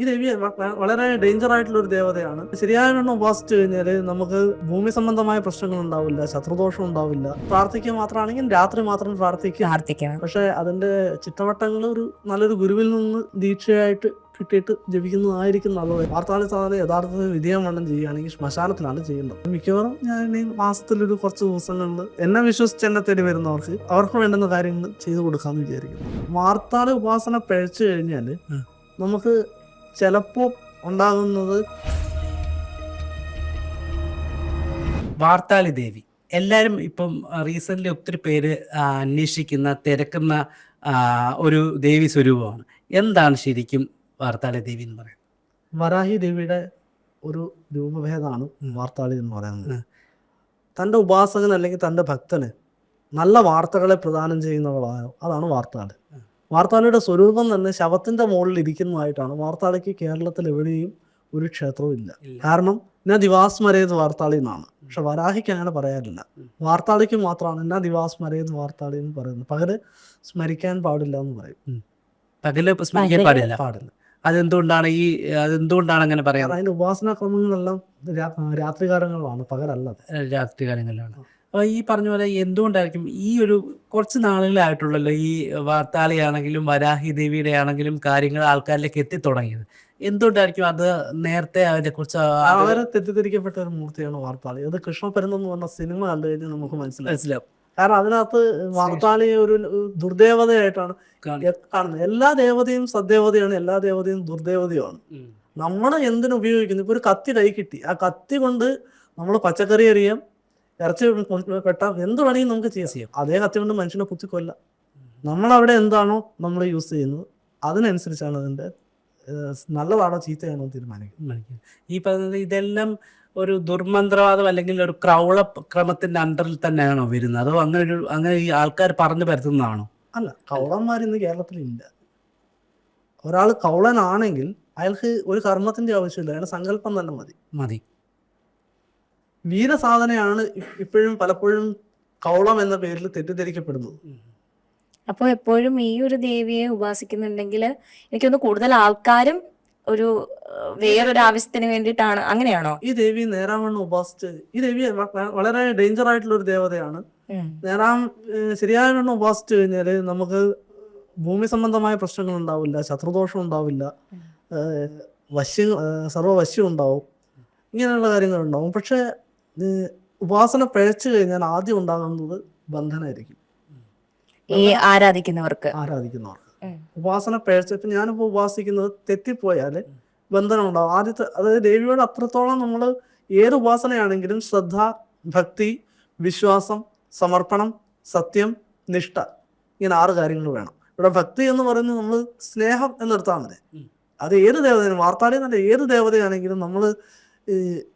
ഈ ദേവി വളരെ ഡേഞ്ചർ ആയിട്ടുള്ള ഒരു ദേവതയാണ്. ശരിയായ ഉപാസിച്ചു കഴിഞ്ഞാൽ നമുക്ക് ഭൂമി സംബന്ധമായ പ്രശ്നങ്ങൾ ഉണ്ടാവില്ല ശത്രുദോഷം ഉണ്ടാവില്ല. പ്രാർത്ഥിക്കുക മാത്രമാണെങ്കിൽ രാത്രി മാത്രം പ്രാർത്ഥിക്കുക. പ്രാർത്ഥിക്കണം. പക്ഷെ അതിന്റെ ചിട്ടവട്ടങ്ങൾ ഒരു നല്ലൊരു ഗുരുവിൽ നിന്ന് ദീക്ഷയായിട്ട് കിട്ടിയിട്ട് ജപിക്കുന്നതായിരിക്കും നല്ലത്. വാർത്താളി സാധനം യഥാർത്ഥത്തിൽ വിധിയം വണ്ണം ചെയ്യുകയാണെങ്കിൽ ശ്മശാനത്തിലാണ് ചെയ്യേണ്ടത് മിക്കവാറും ഞാൻ ഈ മാസത്തിലൊരു കുറച്ച് ദിവസങ്ങളിൽ എന്നെ വിശ്വസിച്ച് എന്നെ തേടി വരുന്നവർക്ക് അവർക്ക് വേണ്ടുന്ന കാര്യങ്ങൾ ചെയ്തു കൊടുക്കാമെന്ന് വിചാരിക്കുന്നു. വാർത്താളി ഉപാസന പഴച്ചു കഴിഞ്ഞാൽ നമുക്ക് ചിലപ്പോൾ ഉണ്ടാകുന്നത്. വാർത്താളി ദേവി എല്ലാവരും ഇപ്പം റീസെന്റ് ഒത്തിരി പേര് അന്വേഷിക്കുന്ന തിരക്കുന്ന ഒരു ദേവി സ്വരൂപമാണ്. എന്താണ് ശരിക്കും വാർത്താളി ദേവി എന്ന് പറയുന്നത്? വരാഹി ദേവിയുടെ ഒരു രൂപഭേദമാണ് വാർത്താളി എന്ന് പറയുന്നത്. തന്റെ ഉപാസകൻ അല്ലെങ്കിൽ തന്റെ ഭക്തന് നല്ല വാർത്തകളെ പ്രദാനം ചെയ്യുന്നവളാണ് അതാണ് വാർത്താളി ഉം. വാർത്താളിയുടെ സ്വരൂപം തന്നെ ശവത്തിന്റെ മുകളിൽ ഇരിക്കുന്നതായിട്ടാണ്. വാർത്താളിക്ക് കേരളത്തിൽ എവിടെയും ഒരു ക്ഷേത്രവും ഇല്ല. കാരണം എന്നാ ദിവാസ്മരേത് വാർത്താളി എന്നാണ്. പക്ഷെ വരാഹിക്ക് അങ്ങനെ പറയാറില്ല. വാർത്താളിക്ക് മാത്രമാണ് എന്നാ ദിവാസ്മരേത് വാർത്താളി എന്ന് പറയുന്നത്. പകൽ സ്മരിക്കാൻ പാടില്ല എന്ന് പറയും. പകൽ സ്മരിക്കാൻ പാടില്ല. പാടില്ല. അതെന്തുകൊണ്ടാണ് ഈ അതെന്തുകൊണ്ടാണ് അങ്ങനെ പറയാറ്? അതിന്റെ ഉപാസനാക്രമങ്ങളെല്ലാം രാ- രാത്രികാലങ്ങളാണ് പകലല്ല രാത്രി കാലങ്ങളിലാണ് അപ്പൊ ഈ പറഞ്ഞ പോലെ എന്തുകൊണ്ടായിരിക്കും ഈ ഒരു കുറച്ച് നാളുകളായിട്ടുള്ളല്ലോ ഈ വാർത്താളിയാണെങ്കിലും വരാഹി ദേവിയുടെ ആണെങ്കിലും കാര്യങ്ങൾ ആൾക്കാരിലേക്ക് എത്തിത്തുടങ്ങിയത്? എന്തുകൊണ്ടായിരിക്കും അത് നേരത്തെ അതിനെ കുറിച്ച് വളരെ തെറ്റിദ്ധരിക്കപ്പെട്ട ഒരു മൂർത്തിയാണ് വാർത്താളി. അത് കൃഷ്ണ എന്ന് പറഞ്ഞ സിനിമ കണ്ടു കഴിഞ്ഞാൽ നമുക്ക് മനസ്സിലാവും. കാരണം അതിനകത്ത് വാർത്താളി ഒരു ദുർദേവതയായിട്ടാണ് കാണുന്നത്. എല്ലാ ദേവതയും സദ്ദേവതയാണ് എല്ലാ ദേവതയും ദുർദേവതയുമാണ്. നമ്മൾ എന്തിനു ഉപയോഗിക്കുന്നു? ഇപ്പൊ ഒരു കത്തി കൈ കിട്ടി. ആ കത്തി കൊണ്ട് നമ്മൾ പച്ചക്കറി എറിയാം ഇറച്ചി വെട്ടാം. എന്ത് വേണമെങ്കിലും നമുക്ക് ചെയ്യാം. ചെയ്യാം. അതേ കത്തി കൊണ്ട് മനുഷ്യനെ കുത്തി നമ്മൾ അവിടെ എന്താണോ നമ്മൾ യൂസ് ചെയ്യുന്നത്. അതിനനുസരിച്ചാണ് അതിന്റെ നല്ല നല്ലതാണോ ചീത്തയാണോ തീരുമാനിക്കുന്നത്. ഈ പറയുന്നത് ഇതെല്ലാം ഒരു ദുർമന്ത്രവാദം അല്ലെങ്കിൽ ഒരു ക്രൗള ക്രമത്തിന്റെ അണ്ടറിൽ തന്നെയാണോ വരുന്നത്? അതോ അങ്ങനെ ഒരു അങ്ങനെ ഈ ആൾക്കാർ പറഞ്ഞു പരത്തുന്നതാണോ? അല്ല കൗളന്മാർ ഇന്ന് കേരളത്തിൽ ഇല്ല ഒരാൾ കൗളനാണെങ്കിൽ അയാൾക്ക് ഒരു കർമ്മത്തിന്റെ ആവശ്യമില്ല. അയാളുടെ സങ്കല്പം തന്നെ മതി. മതി. വീരസാധനയാണ് സാധനയാണ് ഇപ്പോഴും പലപ്പോഴും കൗളം എന്ന പേരിൽ തെറ്റിദ്ധരിക്കപ്പെടുന്നത്. അപ്പൊ എപ്പോഴും ഈ ഒരു ദേവിയെ ഉപാസിക്കുന്നുണ്ടെങ്കിൽ എനിക്കൊന്ന് കൂടുതൽ ആൾക്കാരും ഒരു വേറൊരു ആവശ്യത്തിന് വേണ്ടിയിട്ടാണ്. അങ്ങനെയാണോ? ഈ ദേവി നേരാവണ്ണം ഉപാസിച്ച് ഈ ദേവി വളരെ ഡേഞ്ചർ ആയിട്ടുള്ള ഒരു ദേവതയാണ് നേരാം ശരിയായ വണ്ണം ഉപാസിച്ചു കഴിഞ്ഞാൽ നമുക്ക് ഭൂമി സംബന്ധമായ പ്രശ്നങ്ങൾ ഉണ്ടാവില്ല ശത്രുദോഷം ഉണ്ടാവില്ല വശ്യ വശ്യം സർവവശ്യം ഉണ്ടാവും. ഇങ്ങനെയുള്ള കാര്യങ്ങൾ ഉണ്ടാവും പക്ഷേ ഉപാസന പിഴച്ചു കഴിഞ്ഞാൽ ആദ്യം ഉണ്ടാകുന്നത് ബന്ധനമായിരിക്കും ഈ ആരാധിക്കുന്നവർക്ക്. ആരാധിക്കുന്നവർക്ക്. ഉപാസന പിഴച്ച ഇപ്പൊ ഞാനിപ്പോൾ ഉപാസിക്കുന്നത് തെറ്റിപ്പോയാൽ ബന്ധനം ഉണ്ടാവും ആദ്യത്തെ അതായത് ദേവിയോട് അത്രത്തോളം നമ്മൾ ഏത് ഉപാസനയാണെങ്കിലും ശ്രദ്ധ ഭക്തി വിശ്വാസം സമർപ്പണം സത്യം നിഷ്ഠ ഇങ്ങനെ ആറ് കാര്യങ്ങൾ വേണം. ഇവിടെ ഭക്തി എന്ന് പറയുന്നത് നമ്മൾ സ്നേഹം എന്നെടുത്താൽ മതി. അത് ഏത് ദേവതയാണ് വാർത്താലയം തന്നെ ഏത് ദേവതയാണെങ്കിലും നമ്മൾ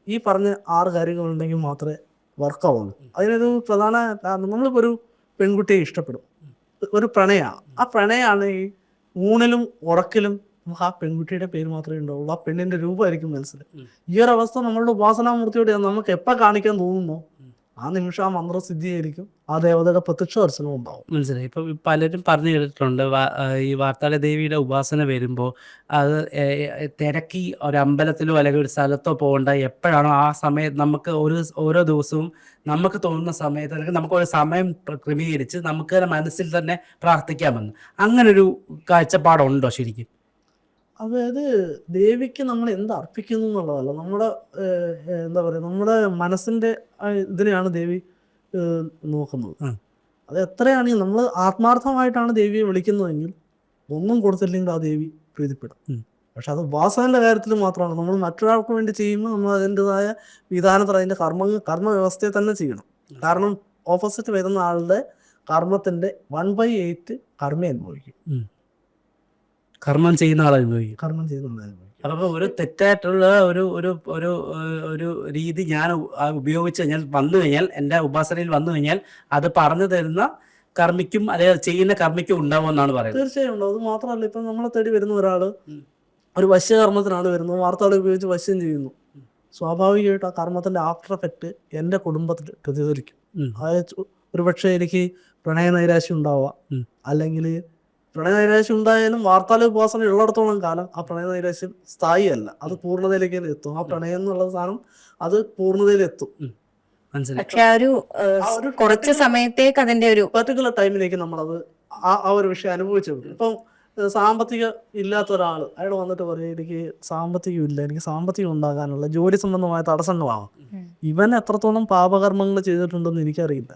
ഈ പറഞ്ഞ ആറ് കാര്യങ്ങൾ ഉണ്ടെങ്കിൽ മാത്രമേ വർക്കാവുള്ളൂ അതിനൊരു പ്രധാന കാരണം നമ്മളിപ്പോൾ ഒരു പെൺകുട്ടിയെ ഇഷ്ടപ്പെടും. ഒരു പ്രണയമാണ് ആ പ്രണയമാണ് ഈ ഊണിലും ഉറക്കിലും നമുക്ക് ആ പെൺകുട്ടിയുടെ പേര് മാത്രമേ ഉണ്ടാവുള്ളൂ. ആ പെണ്ണിന്റെ രൂപമായിരിക്കും മനസ്സിൽ. ഈ ഒരു അവസ്ഥ നമ്മളുടെ ഉപാസനാമൂർത്തിയോടെ നമുക്ക് എപ്പോൾ കാണിക്കാൻ തോന്നുന്നോ. ആ നിമിഷം ആ മന്ത്രം സിദ്ധിയായിരിക്കും ആ ദേവതയുടെ പ്രത്യക്ഷ ദർശനം ഉണ്ടാവും. മനസ്സിലായി. ഇപ്പൊ പലരും പറഞ്ഞു കേട്ടിട്ടുണ്ട് ഈ വാർത്താള ദേവിയുടെ ഉപാസന വരുമ്പോൾ അത് തിരക്കി ഒരു അമ്പലത്തിലോ അല്ലെങ്കിൽ ഒരു സ്ഥലത്തോ പോകണ്ട. എപ്പോഴാണോ ആ സമയം നമുക്ക് ഒരു ഓരോ ദിവസവും നമുക്ക് തോന്നുന്ന സമയത്ത് അല്ലെങ്കിൽ നമുക്ക് ഒരു സമയം ക്രമീകരിച്ച് നമുക്ക് മനസ്സിൽ തന്നെ പ്രാർത്ഥിക്കാമെന്ന്. അങ്ങനൊരു കാഴ്ചപ്പാടുണ്ടോ ശരിക്കും? അതായത് ദേവിക്ക് നമ്മൾ എന്ത് അർപ്പിക്കുന്നു എന്നുള്ളതല്ല. നമ്മുടെ എന്താ പറയുക നമ്മുടെ മനസ്സിന്റെ ആ ഇതിനെയാണ് ദേവി നോക്കുന്നത്. അത് എത്രയാണെങ്കിൽ നമ്മൾ ആത്മാർത്ഥമായിട്ടാണ് ദേവിയെ വിളിക്കുന്നതെങ്കിൽ ഒന്നും കൊടുത്തില്ലെങ്കിൽ ആ ദേവി പ്രീതിപ്പെടും. പക്ഷെ അത് ഉപാസനയുടെ കാര്യത്തിൽ മാത്രമാണ്. നമ്മൾ മറ്റൊരാൾക്ക് വേണ്ടി ചെയ്യുമ്പോൾ നമ്മൾ അതിന്റെതായ വിധാനത്തിൽ അതിന്റെ കർമ്മ കർമ്മ വ്യവസ്ഥയെ തന്നെ ചെയ്യണം. കാരണം ഓപ്പോസിറ്റ് വരുന്ന ആളുടെ കർമ്മത്തിന്റെ വൺ ബൈ എയ്റ്റ് കർമ്മ അനുഭവിക്കും. കർമ്മം ചെയ്യുന്ന ആൾ അനുഭവിക്കും കർമ്മം ചെയ്യുന്ന ആൾ അപ്പൊ ഒരു തെറ്റായിട്ടുള്ള ഒരു ഒരു ഒരു ഒരു രീതി ഞാൻ ഉപയോഗിച്ച് കഴിഞ്ഞാൽ വന്നു കഴിഞ്ഞാൽ എന്റെ ഉപാസനയിൽ വന്നു കഴിഞ്ഞാൽ അത് പറഞ്ഞു തരുന്ന കർമ്മിക്കും അല്ലെങ്കിൽ ചെയ്യുന്ന കർമ്മിക്കും ഉണ്ടാവുമെന്നാണ് പറയുന്നത്. തീർച്ചയായും ഉണ്ടാവും. അത് മാത്രമല്ല ഇപ്പം നമ്മളെ തേടി വരുന്ന ഒരാൾ ഉം. ഒരു വശ്യകർമ്മത്തിനാണ് വരുന്നത്. വാർത്തകൾ ഉപയോഗിച്ച് വശ്യം ചെയ്യുന്നു. സ്വാഭാവികമായിട്ട് ആ കർമ്മത്തിന്റെ ആഫ്റ്റർ എഫക്റ്റ് എന്റെ കുടുംബത്തിൽ പ്രതിഫലിക്കും. അതായത് ഒരുപക്ഷെ എനിക്ക് പ്രണയ നൈരാശ്യം ഉണ്ടാവാം. അല്ലെങ്കിൽ പ്രണയ നൈരാശ്യം ഉണ്ടായാലും വാർത്താല ഉപവാസന ഉള്ളിടത്തോളം കാലം ആ പ്രണയ നൈരാശ്യം സ്ഥായിയല്ല. അത് പൂർണതയിലേക്ക് തന്നെ എത്തും. ആ പ്രണയം എന്നുള്ള സാധനം അത് പൂർണതയിലെത്തും മനസ്സിലായി. പക്ഷെ ആ ഒരു കുറച്ച് സമയത്തേക്ക് അതിന്റെ ഒരു പെർട്ടിക്കുലർ ടൈമിലേക്ക് നമ്മളത് ആ ആ ഒരു വിഷയം അനുഭവിച്ചു. ഇപ്പം സാമ്പത്തിക ഇല്ലാത്ത ഒരാൾ അയാൾ വന്നിട്ട് പറയും എനിക്ക് സാമ്പത്തികം ഇല്ല എനിക്ക് സാമ്പത്തികം ഉണ്ടാകാനുള്ള ജോലി സംബന്ധമായ തടസ്സങ്ങളാണ്. ഇവൻ എത്രത്തോളം പാപകർമ്മങ്ങൾ ചെയ്തിട്ടുണ്ടെന്ന് എനിക്കറിയില്ല.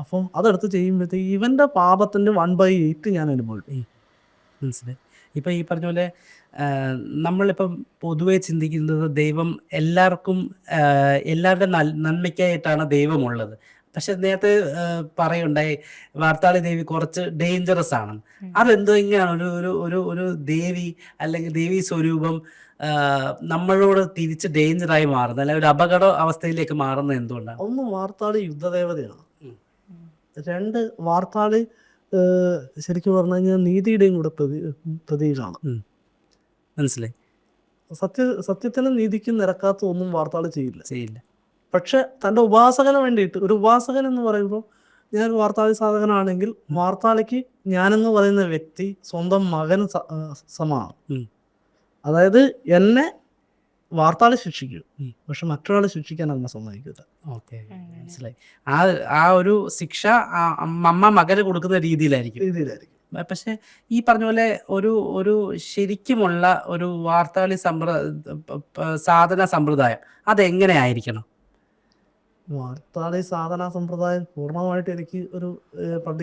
അപ്പം അതെടുത്ത് ചെയ്യുമ്പോഴത്തേക്ക് ഇവന്റെ പാപത്തിന്റെ വൺ ബൈ എയ്റ്റ് ഞാൻ അനുഭവിക്കും. മനസ്സിലായി. ഇപ്പം ഈ പറഞ്ഞ പോലെ നമ്മളിപ്പം പൊതുവെ ചിന്തിക്കുന്നത് ദൈവം എല്ലാവർക്കും എല്ലാവരുടെ നന്മയ്ക്കായിട്ടാണ് ദൈവമുള്ളത്. പക്ഷെ നേരത്തെ പറയുണ്ടായി വാർത്താളി ദേവി കുറച്ച് ഡേഞ്ചറസ് ആണ്. അതെന്തോ ഇങ്ങനെയാണ്. ഒരു ഒരു ഒരു ഒരു ദേവി അല്ലെങ്കിൽ ദേവി സ്വരൂപം നമ്മളോട് തിരിച്ച് ഡേഞ്ചറായി മാറുന്നത്. അല്ലെങ്കിൽ ഒരു അപകട അവസ്ഥയിലേക്ക് മാറുന്നത് എന്തുകൊണ്ടാണ്? ഒന്ന് വാർത്താളി യുദ്ധദേവതയാണ്. രണ്ട് വാർത്താളി ശരിക്കും പറഞ്ഞു കഴിഞ്ഞാൽ നീതിയുടെയും കൂടെ പ്രതി പ്രതീകമാണ് മനസ്സിലായി. സത്യ സത്യത്തിനും നീതിക്കും നിരക്കാത്ത ഒന്നും വാർത്താളി ചെയ്യില്ല. ചെയ്യില്ല. പക്ഷെ തന്റെ ഉപാസകന് വേണ്ടിയിട്ട് ഒരു ഉപാസകൻ എന്ന് പറയുമ്പോൾ ഞാൻ ഒരു വാർത്താളി സാധകനാണെങ്കിൽ വാർത്താളിക്ക് ഞാനെന്ന് പറയുന്ന വ്യക്തി സ്വന്തം മകൻ സ- സമാണ് അതായത് എന്നെ വാർത്താളി ശിക്ഷിക്കും. പക്ഷെ മറ്റൊരാളെ ശിക്ഷിക്കാൻ അമ്മ സമ്മതിക്കില്ല ഓക്കെ. മനസ്സിലായി. ആ ആ ഒരു ശിക്ഷ അമ്മ മകന് കൊടുക്കുന്ന രീതിയിലായിരിക്കും. രീതിയിലായിരിക്കും. പക്ഷെ ഈ പറഞ്ഞ പോലെ ഒരു ഒരു ശരിക്കുമുള്ള ഒരു വാർത്താളി സമ്പ്ര സാധന സമ്പ്രദായം അതെങ്ങനെയായിരിക്കണം? വാർത്താളി സാധന സമ്പ്രദായം പൂർണമായിട്ട് എനിക്ക് ഒരു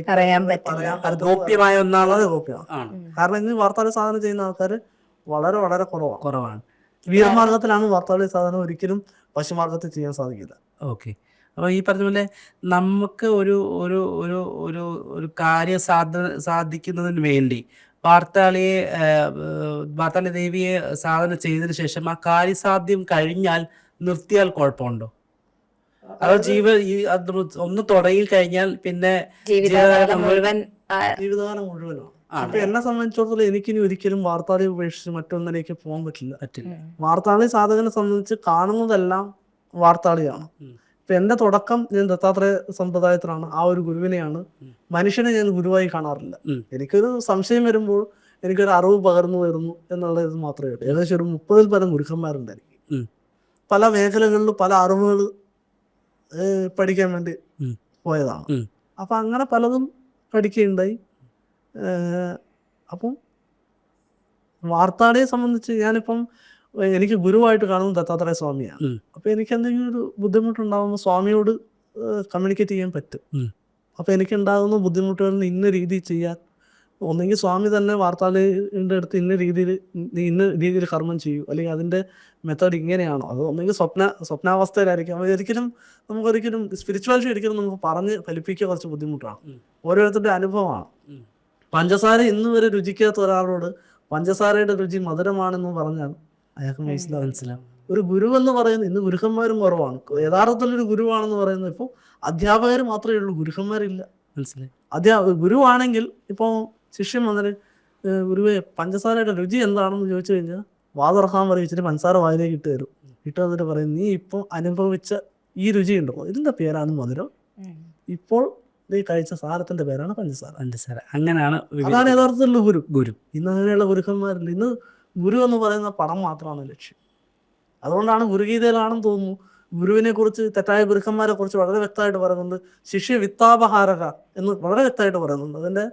പറയാൻ ഗോപ്യമായ ഒന്നാണ്. ഗോപ്യമാണ്. ആണ്. കാരണം ഇന്ന് വാർത്താളി സാധനം ചെയ്യുന്ന ആൾക്കാർ വളരെ വളരെ കുറവാണ്. കുറവാണ്. വീരമാർഗത്തിലാണ് വാർത്താളി സാധനം ഒരിക്കലും പശുമാർഗത്തിൽ ചെയ്യാൻ സാധിക്കില്ല. ഓക്കെ. അപ്പോൾ ഈ പറഞ്ഞ പോലെ നമുക്ക് ഒരു ഒരു ഒരു ഒരു ഒരു കാര്യം സാധ സാധിക്കുന്നതിന് വേണ്ടി വാർത്താളിയെ വാർത്താളി ദേവിയെ സാധന ചെയ്തതിനു ശേഷം ആ കാര്യസാധ്യം കഴിഞ്ഞാൽ നിർത്തിയാൽ കുഴപ്പമുണ്ടോ? അതോ ജീവ ഈ അത് ഒന്ന് തുടങ്ങി കഴിഞ്ഞാൽ പിന്നെ ജീവിതകാലം മുഴുവൻ ജീവിതകാലം മുഴുവനാണ് ഇപ്പൊ എന്നെ സംബന്ധിച്ചിടത്തോളം എനിക്ക് എനിക്കിനി ഒരിക്കലും വാർത്താളി ഉപേക്ഷിച്ച് മറ്റൊന്നിലേക്ക് പോകാൻ പറ്റില്ല. പറ്റില്ല. വാർത്താളി സാധകനെ സംബന്ധിച്ച് കാണുന്നതെല്ലാം വാർത്താളിയാണ്. ഇപ്പൊ എന്റെ തുടക്കം ഞാൻ ദത്താത്രേയ സമ്പ്രദായത്തിലാണ്. ആ ഒരു ഗുരുവിനെയാണ് മനുഷ്യനെ ഞാൻ ഗുരുവായി കാണാറില്ല. എനിക്കൊരു സംശയം വരുമ്പോൾ എനിക്കൊരു അറിവ് പകർന്നു വരുന്നു എന്നുള്ള ഇത് മാത്രമേ ഉള്ളൂ. ഏകദേശം ഒരു മുപ്പതിൽ പരം ഗുരുക്കന്മാരുണ്ട് എനിക്ക്. പല മേഖലകളിൽ പല അറിവുകൾ പഠിക്കാൻ വേണ്ടി. പോയതാണ്. അപ്പൊ അങ്ങനെ പലതും പഠിക്കുകയുണ്ടായി. അപ്പം വാർത്താടയെ സംബന്ധിച്ച് ഞാനിപ്പം എനിക്ക് ഗുരുവായിട്ട് കാണുന്നത് ദത്താത്രേയ സ്വാമിയാണ്. അപ്പൊ എനിക്ക് എന്തെങ്കിലും ഒരു ബുദ്ധിമുട്ടുണ്ടാകുമ്പോൾ സ്വാമിയോട് കമ്മ്യൂണിക്കേറ്റ് ചെയ്യാൻ പറ്റും. അപ്പൊ എനിക്ക് ഉണ്ടാകുന്ന ബുദ്ധിമുട്ടുകളിൽ ഇന്ന രീതിയിൽ ചെയ്യാൻ ഒന്നെങ്കിൽ സ്വാമി തന്നെ വാർത്താളിന്റെ അടുത്ത് ഇന്ന രീതിയിൽ നീ ഇന്ന രീതിയിൽ കർമ്മം ചെയ്യൂ അല്ലെങ്കിൽ അതിന്റെ മെത്തേഡ് ഇങ്ങനെയാണോ അത് ഒന്നെങ്കിൽ സ്വപ്ന സ്വപ്നാവസ്ഥയിലായിരിക്കും അപ്പോൾ ഒരിക്കലും നമുക്കൊരിക്കലും സ്പിരിച്വാലിറ്റി ഒരിക്കലും നമുക്ക് പറഞ്ഞ് ഫലിപ്പിക്കുക കുറച്ച് ബുദ്ധിമുട്ടാണ്. ഓരോരുത്തരുടെ അനുഭവമാണ്. പഞ്ചസാര ഇന്ന് വരെ രുചിക്കാത്ത ഒരാളോട് പഞ്ചസാരയുടെ രുചി മധുരമാണെന്ന് പറഞ്ഞാൽ അയാൾക്ക് മനസ്സിലാവും മനസ്സിലാവും. ഒരു ഗുരു എന്ന് പറയുന്നത് ഇന്ന് ഗുരുക്കന്മാരും കുറവാണ്. യഥാർത്ഥത്തിൽ ഒരു ഗുരുവാണെന്ന് പറയുന്നത് ഇപ്പോൾ അധ്യാപകർ മാത്രമേ ഉള്ളൂ ഗുരുക്കന്മാരില്ല. മനസ്സിലായി. അധ്യാ ഗുരുവാണെങ്കിൽ ഇപ്പോൾ ശിഷ്യൻ വന്നിട്ട് "ഏഹ് ഗുരുവെ പഞ്ചസാരയുടെ രുചി എന്താണെന്ന് ചോദിച്ചു കഴിഞ്ഞാൽ വാതുറക്കാൻ പറയിച്ചിട്ട് പഞ്ചസാര വായിലേക്ക് ഇട്ട് തരും. ഇട്ട് വന്നിട്ട് പറയും നീ ഇപ്പോൾ അനുഭവിച്ച ഈ രുചി ഉണ്ടല്ലോ ഇതിന്റെ പേരാണ് മധുരം. ഇപ്പോൾ നീ കഴിച്ച സാധനത്തിന്റെ പേരാണ് പഞ്ചസാര. പഞ്ചസാര. അങ്ങനെയാണ് അതാണ് യഥാർത്ഥത്തിലുള്ള ഗുരു. ഗുരു. ഇന്ന് അങ്ങനെയുള്ള ഗുരുക്കന്മാരില്ല ഇന്ന് ഗുരു എന്ന് പറയുന്ന പണം മാത്രമാണ് ലക്ഷ്യം. അതുകൊണ്ടാണ് ഗുരുഗീതയിലാണെന്ന് തോന്നുന്നു. ഗുരുവിനെ കുറിച്ച് തെറ്റായ ഗുരുക്കന്മാരെ കുറിച്ച് വളരെ വ്യക്തമായിട്ട് പറയുന്നുണ്ട്. ശിഷ്യ വിത്താപഹാരക എന്ന് വളരെ വ്യക്തമായിട്ട് പറയുന്നുണ്ട്. അതിന്റെ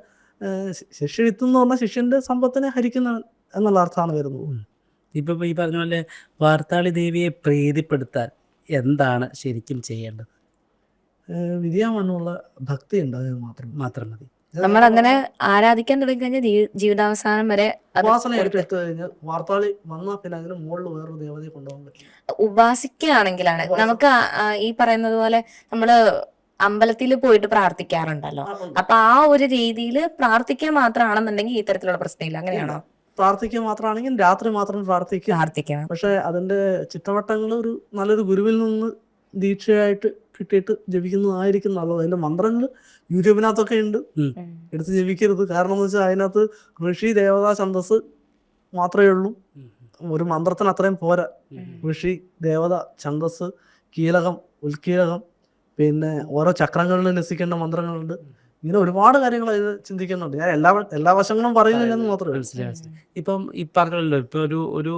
ശിഷ്യ വിത്ത് എന്ന് പറഞ്ഞാൽ ശിഷ്യന്റെ സമ്പത്തിനെ ഹരിക്കുന്ന എന്നുള്ള അർത്ഥമാണ് വരുന്നത്. ഇപ്പൊ ഈ പറഞ്ഞ പോലെ വാർത്താളി ദേവിയെ പ്രീതിപ്പെടുത്താൻ എന്താണ് ശരിക്കും ചെയ്യേണ്ടത്? ഏഹ്, വിധിയാമണ്ണുള്ള ഭക്തി ഉണ്ടാകുക മാത്രം മാത്രം മതി. നമ്മൾ അങ്ങനെ ആരാധിക്കാൻ തുടങ്ങി കഴിഞ്ഞാൽ ജീ- ജീവിതാവസാനം വരെ ഉപാസന എടുത്തു കഴിഞ്ഞാൽ വാർത്താളി വന്നാൽ പിന്നെ അതിന് മുകളിൽ വേറൊരു ദേവതയെ കൊണ്ടുപോകാൻ പറ്റില്ല. ഉപാസിക്കുകയാണെങ്കിലാണ്. നമുക്ക് ഈ പറയുന്നത് പോലെ നമ്മൾ അമ്പലത്തിൽ പോയിട്ട് പ്രാർത്ഥിക്കാറുണ്ടല്ലോ. അപ്പൊ ആ ഒരു രീതിയിൽ പ്രാർത്ഥിക്കാൻ മാത്രമാണെന്നുണ്ടെങ്കിൽ ഇത്തരത്തിലുള്ള തരത്തിലുള്ള പ്രശ്നമില്ല. അങ്ങനെയാണോ? പ്രാർത്ഥിക്കുക മാത്രമാണെങ്കിൽ രാത്രി മാത്രം പ്രാർത്ഥിക്കുക. പ്രാർത്ഥിക്കണം. പക്ഷെ അതിന്റെ ചിട്ടവട്ടങ്ങൾ ഒരു നല്ലൊരു ഗുരുവിൽ നിന്ന് ദീക്ഷയായിട്ട് കിട്ടിയിട്ട് ജപിക്കുന്നതായിരിക്കും നല്ലത്. അതിന്റെ മന്ത്രങ്ങൾ യൂട്യൂബിനകത്തൊക്കെ ഉണ്ട്. എടുത്ത് ജപിക്കരുത്. കാരണം എന്ന് വെച്ചാൽ അതിനകത്ത് ഋഷി ദേവതാ ഛന്തസ് മാത്രമേ ഉള്ളൂ. ഒരു മന്ത്രത്തിന് അത്രയും പോരാ. ഋഷി ദേവത ഛന്തസ് കീലകം ഉൽക്കീലകം പിന്നെ ഓരോ ചക്രങ്ങളിൽ രസിക്കേണ്ട മന്ത്രങ്ങളുണ്ട്. ഇങ്ങനെ ഒരുപാട് കാര്യങ്ങൾ ഇത് ചിന്തിക്കുന്നുണ്ട്. ഞാൻ എല്ലാ എല്ലാ വശങ്ങളും പറയുന്നില്ലെന്ന് മാത്രമേ മനസ്സിലായി. ഇപ്പം ഈ പറഞ്ഞല്ലോ ഇപ്പൊ ഒരു ഒരു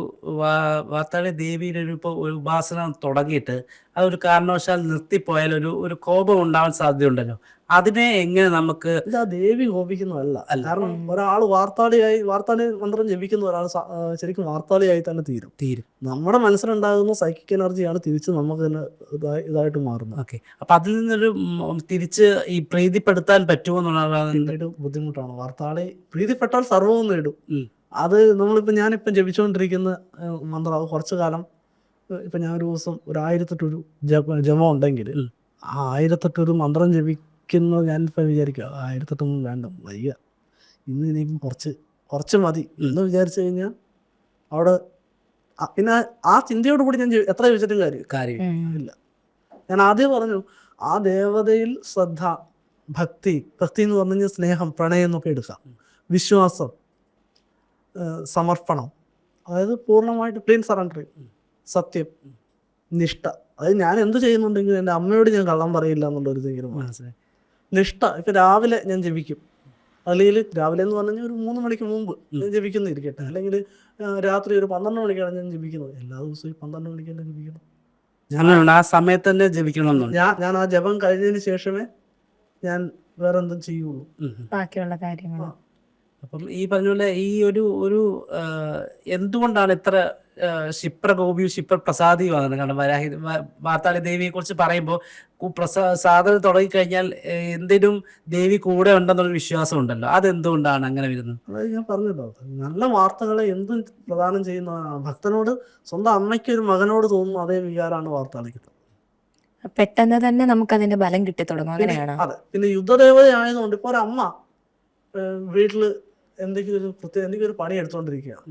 വാർത്താളി ദേവിയുടെ ഒരു ഇപ്പൊ ഒരു ഉപാസന തുടങ്ങിയിട്ട് അതൊരു കാരണവശാൽ നിർത്തിപ്പോയാൽ ഒരു ഒരു കോപം ഉണ്ടാവാൻ സാധ്യതയുണ്ടല്ലോ. അതിനെ എങ്ങനെ നമുക്ക് ഇത് ആ ദേവി കോപിക്കുന്നതല്ല. അല്ല. കാരണം ഒരാൾ വാർത്താളിയായി വാർത്താളി മന്ത്രം ജപിക്കുന്ന ഒരാൾ ശരിക്കും വാർത്താളിയായി തന്നെ തീരും. തീരും. നമ്മുടെ മനസ്സിലുണ്ടാകുന്ന സൈക്കിക് എനർജിയാണ് തിരിച്ച് നമുക്ക് തന്നെ ഇതായിട്ട് മാറുന്നത്. ഓക്കെ. അപ്പൊ അതിൽ നിന്നൊരു തിരിച്ച് ഈ പ്രീതിപ്പെടുത്താൻ പറ്റുമോ എന്നുള്ളതാണ് ബുദ്ധിമുട്ടാണ്. വാർത്താളി പ്രീതിപ്പെട്ടാൽ സർവവും നേടും. അത് നമ്മളിപ്പോൾ ഞാനിപ്പം ജപിച്ചുകൊണ്ടിരിക്കുന്ന മന്ത്രം അത് കുറച്ചു കാലം ഇപ്പൊ ഞാൻ ഒരു ദിവസം ഒരു ആയിരത്തെട്ടൊരു ജപ ജപം ഉണ്ടെങ്കിൽ ആ ആയിരത്തെട്ടൊരു മന്ത്രം ജപിക്കുന്നത് ഞാനിപ്പോൾ വിചാരിക്കുക ആയിരത്തെട്ടൊന്നും വേണ്ട വയ്യ ഇന്ന് ഇനിയിപ്പം കുറച്ച് കുറച്ച് മതി. എന്ന് വിചാരിച്ചു കഴിഞ്ഞാൽ അവിടെ ആ- പിന്നെ ആ ചിന്തയോട് കൂടി ഞാൻ എത്ര ചോദിച്ചിട്ടും കാര്യം കാര്യം ഇല്ല. ഞാൻ ആദ്യം പറഞ്ഞു ആ ദേവതയിൽ ശ്രദ്ധ ഭക്തി ഭക്തി എന്ന് പറഞ്ഞു കഴിഞ്ഞാൽ സ്നേഹം പ്രണയം എന്നൊക്കെ എടുക്കാം. വിശ്വാസം സമർപ്പണം. അതായത് പൂർണമായിട്ട് പ്ലെയിൻ സറണ്ടർ സത്യം നിഷ്ഠ. അതായത് ഞാൻ എന്ത് ചെയ്യുന്നുണ്ടെങ്കിലും എന്റെ അമ്മയോട് ഞാൻ കള്ളം പറയില്ല എന്നുള്ളൊരു തീരുമാനം. മനസ്സിലായി നിഷ്ഠ. ഇപ്പൊ രാവിലെ ഞാൻ ജപിക്കും. അല്ലെങ്കിൽ രാവിലെ എന്ന് പറഞ്ഞു ഒരു മൂന്ന് മണിക്ക് മുമ്പ് ഞാൻ ജപിക്കുന്നു ഇരിക്കട്ടെ. അല്ലെങ്കിൽ രാത്രി ഒരു പന്ത്രണ്ട് മണിക്കാണ് ഞാൻ ജപിക്കുന്നത്. എല്ലാ ദിവസവും ഈ പന്ത്രണ്ട് മണിക്ക് തന്നെ ജപിക്കണം. ഞാൻ ആ സമയത്ത് തന്നെ ജപിക്കണം ഞാൻ ഞാൻ ആ ജപം കഴിഞ്ഞതിന് ശേഷമേ ഞാൻ വേറെ എന്തും ചെയ്യുള്ളൂ. ബാക്കിയുള്ള കാര്യങ്ങൾ അപ്പം ഈ പറഞ്ഞ പോലെ ഈ ഒരു ഒരു എന്തുകൊണ്ടാണ് ഇത്ര ആ, ശിപ്ര പ്രസാദിയുമാണ് കാരണം വരാഹി വാർത്താളി ദേവിയെ കുറിച്ച് പറയുമ്പോൾ പ്രസാ സാധന തുടങ്ങിക്കഴിഞ്ഞാൽ എന്തിനും ദേവി കൂടെ ഉണ്ടെന്നൊരു വിശ്വാസം ഉണ്ടല്ലോ അതെന്തുകൊണ്ടാണ് അങ്ങനെ വരുന്നത്? അതായത് ഞാൻ പറഞ്ഞല്ലോ. നല്ല വാർത്തകളെ എന്തും പ്രദാനം ചെയ്യുന്ന ഭക്തനോട് സ്വന്തം അമ്മയ്ക്ക് ഒരു മകനോട് തോന്നുന്ന അതേ വികാരമാണ് വാർത്താളിക്കുന്നത്. പെട്ടെന്ന് തന്നെ നമുക്ക് അതിന്റെ ബലം കിട്ടി തുടങ്ങും. അങ്ങനെയാണോ? അതെ പിന്നെ യുദ്ധദേവത ആയതുകൊണ്ട് ഇപ്പൊ ഒരു അമ്മ വീട്ടിൽ എന്തെങ്കിലും ഒരു പ്രത്യേക എന്തെങ്കിലും ഒരു പണി എടുത്തോണ്ടിരിക്കുകയാണ്.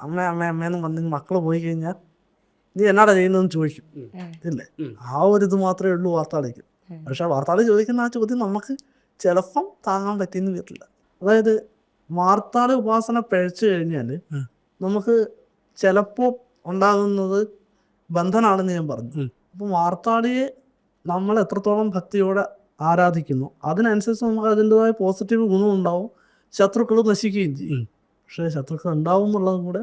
അമ്മ അമ്മ അമ്മയെന്ന് പറഞ്ഞ് മക്കൾ പോയി കഴിഞ്ഞാൽ നീ എന്നാടാ ചെയ്യുന്നതെന്ന് ചോദിക്കും. ഇല്ലേ? ആ ഒരു ഇത് മാത്രമേ ഉള്ളൂ വാർത്താളിക്ക്. പക്ഷെ വാർത്താളി ചോദിക്കുന്ന ആ ചോദ്യം നമുക്ക് ചിലപ്പം താങ്ങാൻ പറ്റിയെന്ന് വരില്ല അതായത് വാർത്താളി ഉപാസന പഴച്ചു കഴിഞ്ഞാൽ നമുക്ക് ചിലപ്പോൾ ഉണ്ടാകുന്നത് ബന്ധനാണെന്ന് ഞാൻ പറഞ്ഞു. അപ്പം വാർത്താളിയെ നമ്മൾ എത്രത്തോളം ഭക്തിയോടെ ആരാധിക്കുന്നു അതിനനുസരിച്ച് നമുക്ക് അതിന്റെതായ പോസിറ്റീവ് ഗുണം ഉണ്ടാവും ശത്രുക്കൾ നശിക്കുകയും ചെയ്യും. പക്ഷേ ശത്രുക്കൾ ഉണ്ടാവും എന്നുള്ളതും കൂടെ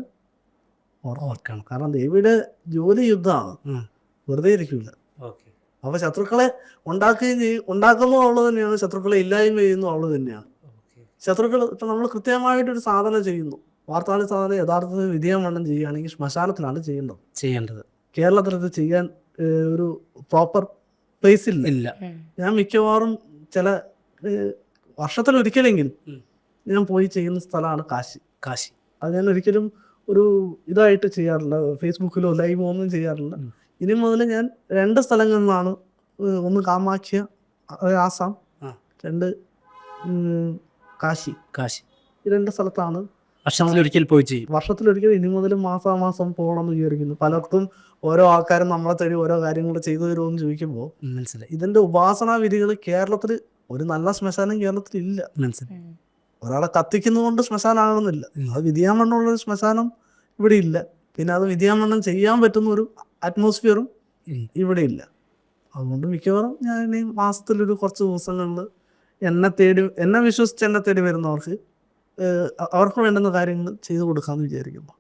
ഓർക്കണം കാരണം ദേവിയുടെ ജോലി യുദ്ധമാണ്. വെറുതെ ഇരിക്കില്ല ഓക്കെ. അപ്പൊ ശത്രുക്കളെ ഉണ്ടാക്കുകയും ചെയ്യും. ഉണ്ടാക്കുന്നു അവൾ തന്നെയാണ്. ശത്രുക്കളെ ഇല്ലായ്മ ചെയ്യുന്നു അവൾ തന്നെയാണ്. ശത്രുക്കൾ ഇപ്പൊ നമ്മൾ കൃത്യമായിട്ടൊരു സാധന ചെയ്യുന്നു. വാർത്താളി സാധന യഥാർത്ഥത്തിൽ വിധേയവണ്ണം ചെയ്യുകയാണെങ്കിൽ ശ്മശാനത്തിലാണ് ചെയ്യേണ്ടത്. ചെയ്യേണ്ടത്. കേരളത്തിൽ ഇത് ചെയ്യാൻ ഒരു പ്രോപ്പർ പ്ലേസ് ഇല്ല. ഇല്ല ഞാൻ മിക്കവാറും ചില വർഷത്തിലൊരിക്കലെങ്കിലും ഞാൻ പോയി ചെയ്യുന്ന സ്ഥലമാണ് കാശി. കാശി. അത് ഞാൻ ഒരിക്കലും ഒരു ഇതായിട്ട് ചെയ്യാറില്ല. ഫേസ്ബുക്കിലോ ലൈവോ ഒന്നും ചെയ്യാറില്ല. ഇനി മുതൽ ഞാൻ രണ്ട് സ്ഥലങ്ങളിലാണ് നിന്നാണ് ഒന്ന് കാമാഖ്യ ആസാം. രണ്ട് കാശി. കാശി. ഈ രണ്ട് സ്ഥലത്താണ് വർഷത്തിലൊരിക്കൽ പോയി ചെയ്യും. വർഷത്തിലൊരിക്കൽ ഇനി മുതൽ മാസാമാസം പോകണമെന്ന് വിചാരിക്കുന്നു. പലർക്കും ഓരോ ആൾക്കാരും നമ്മളെ തേടി ഓരോ കാര്യങ്ങൾ ചെയ്തു തരുമെന്ന് ചോദിക്കുമ്പോൾ ഉം, മനസ്സിലായി. ഇതിന്റെ ഉപാസനാ വിധികൾ കേരളത്തിൽ ഒരു നല്ല ശ്മശാനം കേരളത്തിൽ ഇല്ല മനസ്സിലായി ഒരാളെ കത്തിക്കുന്നതുകൊണ്ട് ശ്മശാനമാകണമെന്നില്ല അത് വിധിയാമണ്ണമുള്ള ഒരു ശ്മശാനം ഇവിടെ ഇല്ല പിന്നെ അത് വിധിയാമണ്ണം ചെയ്യാൻ പറ്റുന്ന ഒരു അറ്റ്മോസ്ഫിയറും ഇവിടെ ഇല്ല അതുകൊണ്ട് മിക്കവാറും ഞാൻ ഇനി മാസത്തിലൊരു കുറച്ച് ദിവസങ്ങളിൽ എന്നെ തേടി എന്നെ വിശ്വസിച്ച് എന്നെ തേടി വരുന്നവർക്ക് അവർക്ക് വേണ്ടുന്ന കാര്യങ്ങൾ ചെയ്തു കൊടുക്കാമെന്ന് വിചാരിക്കുന്നു.